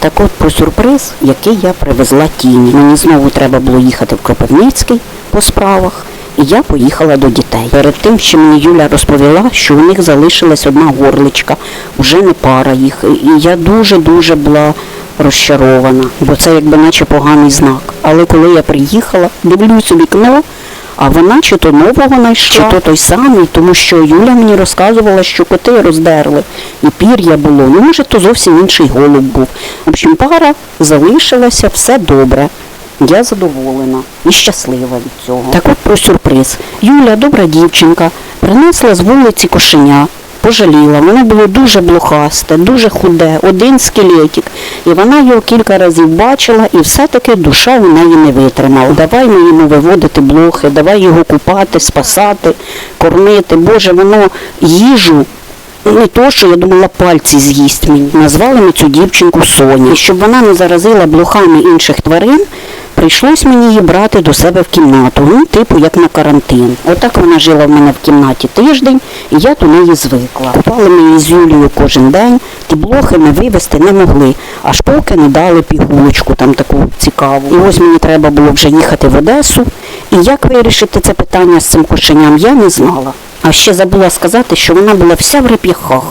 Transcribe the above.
Так от про сюрприз, який я привезла тіні. Мені знову треба було їхати в Кропивницький по справах, і я поїхала до дітей. Перед тим, що мені Юля розповіла, що у них залишилась одна горличка, вже не пара їх. І я дуже-дуже була розчарована, бо це якби наче поганий знак. Але коли я приїхала, дивлюсь у вікно, а вона чи то нового знайшла, чи то той самий, тому що Юля мені розказувала, що коти роздерли, і пір'я було. Ну, може, то зовсім інший голуб був. В общем, пара залишилася, все добре. Я задоволена і щаслива від цього. Так от про сюрприз. Юля, добра дівчинка, принесла з вулиці кошеня. Пожаліла, воно було дуже блохасте, дуже худе, один скелетик. І вона його кілька разів бачила, і все-таки душа у неї не витримала. Давай ми йому виводити блохи, давай його купати, спасати, кормити. Боже, воно їжу. Не то, що я думала, пальці з'їсть мені. Назвали ми цю дівчинку Соня. І щоб вона не заразила блохами інших тварин, прийшлось мені її брати до себе в кімнату, ну, типу, як на карантин. Отак вона жила в мене в кімнаті тиждень, і я до неї звикла. Впали мені з Юлією кожен день, ті блохи ми вивезти не могли, аж поки не дали пігулочку там таку цікаву. І ось мені треба було вже їхати в Одесу. І як вирішити це питання з цим кошеням, я не знала. А ще забула сказати, що вона була вся в реп'яхах.